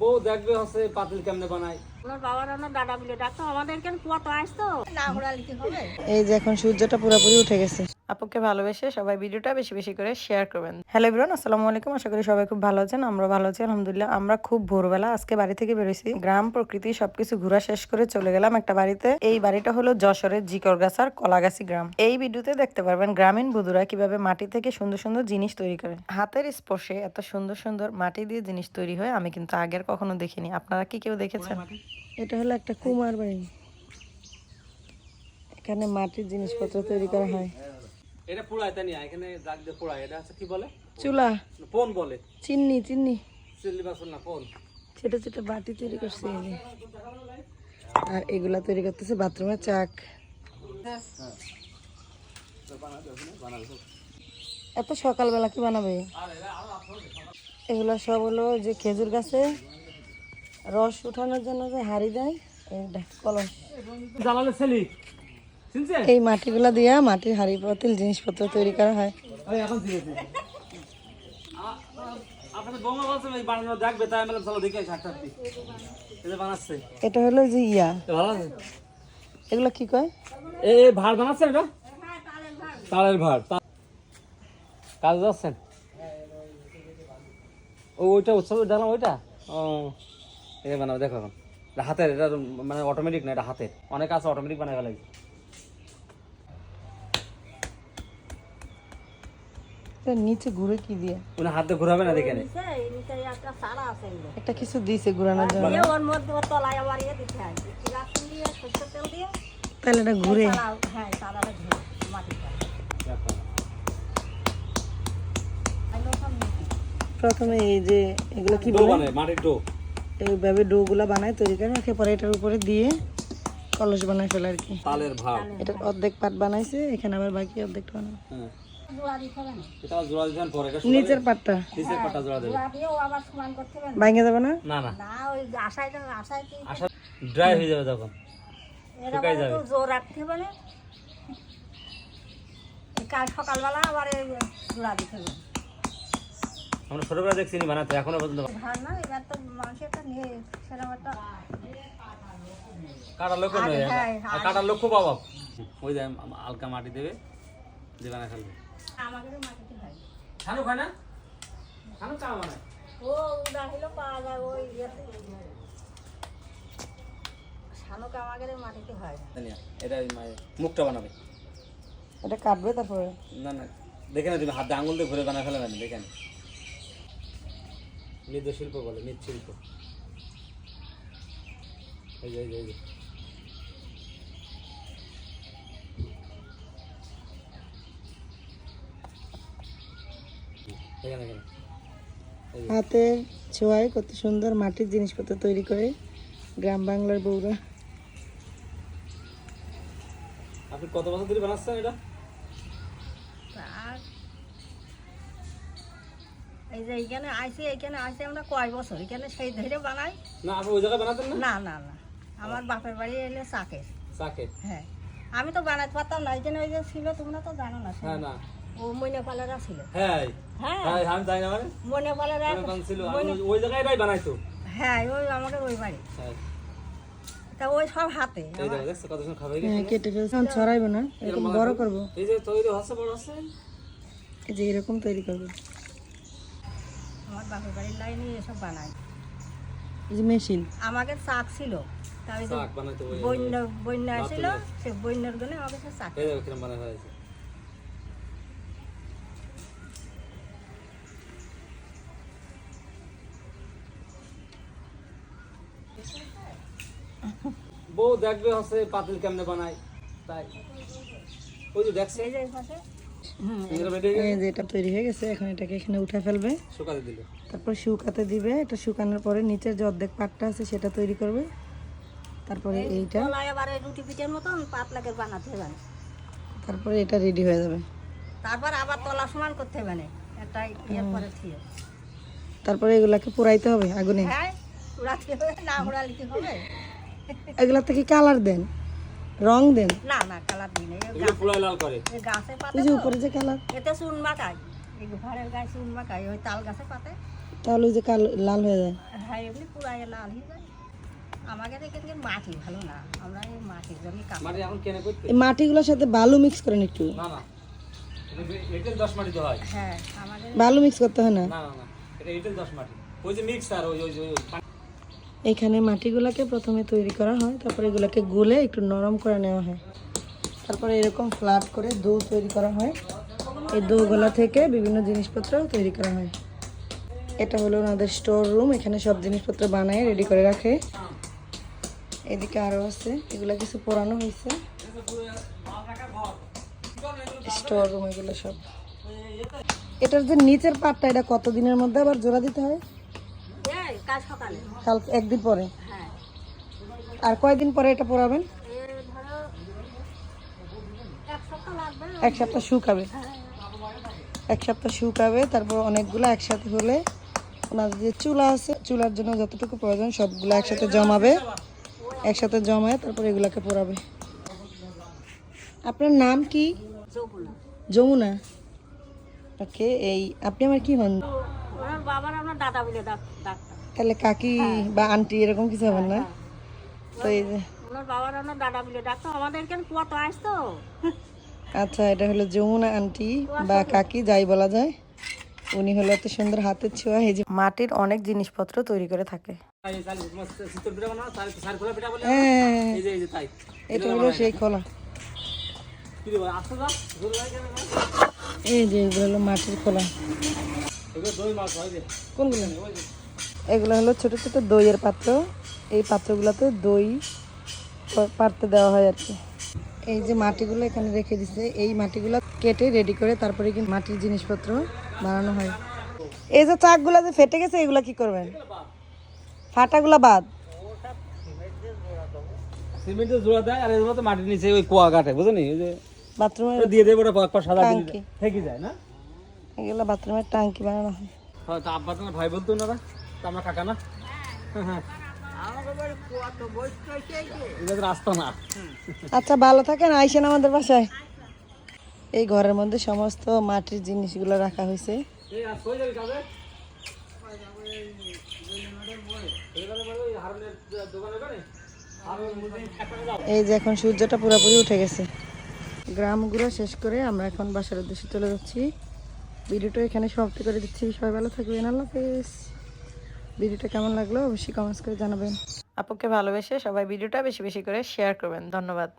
বউ দেখবে হচ্ছে পাতিল কেমনে বানায়। এই যে এখন সূর্যটা পুরোপুরি উঠে গেছে। আপুকে ভালোবেসে সবাই ভিডিওটা বেশি বেশি করে শেয়ার করবেন। হ্যালো ইব্রান আসসালামু আলাইকুম। আশা করি সবাই খুব ভালো আছেন আমরা ভালো আছি, আলহামদুলিল্লাহ। আমরা খুব ভোরবেলা আজকে বাড়ি থেকে বেরোইছি। গ্রাম, প্রকৃতি সবকিছু ঘোরা শেষ করে চলে গেলাম একটা বাড়িতে। এই বাড়িটা হলো যশোরের জিকরগাছার কলাগাছি গ্রাম। এই ভিডিওতে দেখতে পারবেন গ্রামীণ বধুরা কীভাবে মাটি থেকে সুন্দর সুন্দর জিনিস তৈরি করে। হাতের স্পর্শে এত সুন্দর সুন্দর মাটি দিয়ে জিনিস তৈরি হয়, আমি কিন্তু আগের কখনো দেখিনি। আপনারা কি কেউ দেখেছেন? এটা হলো একটা কুমার বাড়ি। এখানে মাটির জিনিসপত্র তৈরি করা হয়। এটা তাই নিয়ে এখানে দিয়ে এটা হচ্ছে কি বলে? চুলা। পোন বলে। চিন্নি চিন্নি। চিল্লি বাসন না পোন ছোট ছোট বাটি তৈরি করছে আর এগুলা তৈরি করতেছে বাথরুমের চাক। এত সকালবেলা কি বানাবে? এগুলা সব হলো যে খেজুর গাছে রস উঠানোর জন্য যে হাড়ি দেয় কলস। জ্বালালে ছেলি। এই মাটিগুলা দিয়া মাটির হাড়ি পাতিল জিনিসপত্র তৈরি করা হয়। এটা হলো যে ইয়া। এ এগুলো কি কয়? এ এ ভাড় বানাচ্ছেন এটা? তালের ভাড় কাজ যাচ্ছেন? ও ওইটা উৎসবের ডালাম ওইটা? ও এটা বানাবো দেখো এখন। হাতের এটা মানে অটোমেটিক না এটা হাতের। অনেক আছে অটোমেটিক বানাই ফেলাই এটা নিচে ঘুরে কি দিয়ে? উনি হাতে ঘুরাবে না দেখে নে। এই নিচে একটা কিছু দিছে ঘুরানোর জন্য। ওর মধ্যে ওর তলায় আবার ইয়ে দিতে হয়। দিয়ে সরষের তেল দিয়ে। তাহলে এটা ঘুরে। হ্যাঁ ঘুরে প্রথমে এই যে এগুলো কি বলে? মাটির ডো। এইভাবে ডো গুলা বানায় তৈরি করে রেখে পরে এটার উপরে দিয়ে কলস বানায় ফেলে আর কি। তালের এটার অর্ধেক পাট বানাইছে এখানে আবার বাকি অর্ধেকটা বানায় না নিচের পাটটা। নিচের জোড়া দেবে না ভাঙে যাবে না? না না। না ড্রাই হয়ে যাবে তখন। জোর রাখতে হবে না কাল সকালবেলা আবার জোড়া দিতে হবে। আমরা ছোটবেলা দেখছি নি বানাতে এখনও পর্যন্ত ভার না এবার তো মানুষের একটা নিয়ে সেরকম একটা কাটার লক্ষ্য নয় হ্যাঁ, কাটার লক্ষ্য পাবো। ওই যে হালকা মাটি দেবে দিয়ে বানা ফেলবে আমাদের মাটিতে হয়। খানো খায় না? খানো চা বানায়। ও উদা হইল পাওয়া যায় ওই ইয়েতে শানুক আমাদের মাটিতে হয়। না এটা মুখটা বানাবে। এটা কাটবে তারপরে? না না দেখে না তুমি হাতে আঙুল দিয়ে ঘুরে বানা ফেলে না দেখে না বলে মৃৎশিল্প এই যে এই যে এই যে এখানে এখানে হাতের ছোঁয়ায় কত সুন্দর মাটির জিনিসপত্র তৈরি করে গ্রাম বাংলার বউরা। আপনি কত বছর ধরে বানাচ্ছেন এটা? এই যে এইখানে আইসি এইখানে আইসি আমরা কয় বছর? এখানে সেই ধরে বানাই। না আপনি ওই জায়গায় বানাতেন না? না না না। আমার বাপের বাড়ি এলে চাকের হ্যাঁ। আমি তো বানাতে পারতাম না এই জন্য ওই যে ছিল তোমরা তো জানো না হ্যাঁ না। ও মইনেপালেরা ছিল হ্যাঁ। হ্যাঁ। হ্যাঁ আমি জানি না মানে? মইনেপালেরা আমি বানছিল ওই- ওই জায়গায় বানাইতো। হ্যাঁ ওই আমাদের ওই বাড়ি। হ্যাঁ। তা ওই সব হাতে। এই দেখো দেখছ কত সুন্দর খাবে হ্যাঁ কেটে ফেলছে। ছড়াইবো না এরকম বড় করব। এই যে তৈরি হচ্ছে বড় হচ্ছে? যে এরকম তৈরি করব। আমার বাপের বাড়ির লাইনে এসব বানাই এই যে মেশিন। আমাকে চাক ছিল। বন্যা বন্যা ছিল সে বন্যার গনে আমাকে সে চাক এই দেখো কিরম বানাই হয়েছে। বউ দেখবে হচ্ছে পাতিল কেমনে বানায় তাই। ওই যে দেখছে। এটা তৈরি হয়ে গেছে এখন এটাকে এখানে উঠে ফেলবে। শুকাতে দিল। তারপর শুকাতে দিবে এটা শুকানোর পরে নিচের যে অর্ধেক পাটটা আছে সেটা তৈরি করবে। তারপরে এইটা। রুটি পিঠের মতন পাতলাকে বানাতে হবে। তারপরে এটা রেডি হয়ে যাবে। তারপর আবার তলা সমান করতে হবে না থিয়ে। তারপরে এগুলাকে পোড়াইতে হবে আগুনে। হ্যাঁ উড়াতে হবে না উড়ালে কি হবে? এগুলাতে কি কালার দেন রং দেন। না না কালার দিই না এই এগুলো পুরাই লাল করে। এই গাছের পাতে ওই যে উপরে যে কালার। এতে চুন মাখায়। এই ঘরের গায়ে চুন মাখায় ওই তাল গাছের পাতে। তাহলে ওই যে কাল লাল হয়ে যায়। হ্যাঁ এমনি পুরাই লাল হয়ে যায়। আমাদের মাটি ভালো না আমরা এই মাটির জন্য কাজ মাটি এখন কেনে করতে এই মাটিগুলোর সাথে বালু মিক্স করেন একটু। না না। এটা হয়। হ্যাঁ আমাদের বালু মিক্স করতে হয় না? না না না। এটা এটেল দশ মাটি। ওই যে মিক্সার ওই ওই ওই ওই- এখানে মাটিগুলোকে প্রথমে তৈরি করা হয়, তারপরে এগুলোকে গুলে একটু নরম করে নেওয়া হয়। তারপরে এরকম ফ্ল্যাট করে দো তৈরি করা হয়। এই দোগুলা থেকে বিভিন্ন জিনিসপত্র তৈরি করা হয়। এটা হলো ওনাদের স্টোর রুম এখানে সব জিনিসপত্র বানায় রেডি করে রাখে। এদিকে আরও আছে, এগুলো কিছু পোড়ানো হয়েছে। স্টোর রুম এগুলো সব। এটার যে নিচের পাটটা, এটা কতদিনের মধ্যে আবার জোড়া দিতে হয়? কাজ সকালে। কাল একদিন পরে? হ্যাঁ। আর কয়দিন পরে এটা ধরো এক সপ্তাহ শুকাবে এক সপ্তাহ শুকাবে তারপর অনেকগুলো একসাথে হলে ওনাদের যে চুলা আছে চুলার জন্য যতটুকু প্রয়োজন সবগুলো একসাথে জমাবে। একসাথে জমায় তারপর এগুলাকে পোড়াবে আপনার নাম কি? যমুনা। ওকে এই আপনি আমার কি হন? বাবার আমরা দাদা বলে ডাক- ডাকতাম তাহলে কাকি বা আন্টি এরকম কিছু হবেন না? তো এই যে ওনার বাবার আমরা দাদা বলে ডাকতাম আমাদের এখানে কুয়া তো? আসতো আচ্ছা এটা হলো যমুনা আন্টি বা কাকি যাই বলা যায়। উনি হলো এত সুন্দর হাতের ছোঁয়া এই যে মাটির অনেক জিনিসপত্র তৈরি করে থাকে। হ্যাঁ। এটা হলো সেই খোলা? এই যে এগুলো হলো মাটির খোলা। হয় কোনগুলো? এগুলো হলো ছোট ছোট দইয়ের পাত্র। এই পাত্রগুলোতে দই পারতে দেওয়া হয় আর কি। এই যে মাটিগুলো এখানে রেখে দিছে এই মাটিগুলো কেটে রেডি করে তারপরে কিন্তু মাটির জিনিসপত্র বানানো হয়। এই যে চাকগুলো যে ফেটে গেছে এগুলো কি করবেন? ফাটাগুলো বাদ। সিমেন্টের জোড়া দেয় আর এগুলো তো মাটির নিচে ওই কুয়া কাটে বুঝলি? ওই যে বাথরুমের দিয়ে দেবো ওটা কয়েক সাদা। থেকে যায় না? এগুলো বাথরুমের টাঙ্কি বানানো হয়। হ্যাঁ তা আব্বা ভাই বলতো ওনারা। আমরা না? আচ্ছা ভালো থাকেন, আইসেন আমাদের বাসায়। এই ঘরের মধ্যে সমস্ত মাটির জিনিসগুলো রাখা হয়েছে। এই যে এখন সূর্যটা পুরোপুরি উঠে গেছে। গ্রামগুলো শেষ করে আমরা এখন বাসার উদ্দেশ্যে চলে যাচ্ছি। ভিডিওটা এখানে সমাপ্তি করে দিচ্ছি। সবাই ভালো থাকবেন। আল্লাহ ভিডিওটা কেমন লাগল অবশ্যই কমেন্টস করে জানাবেন। আপুকে ভালোবেসে সবাই ভিডিওটা বেশি বেশি করে শেয়ার করবেন। ধন্যবাদ।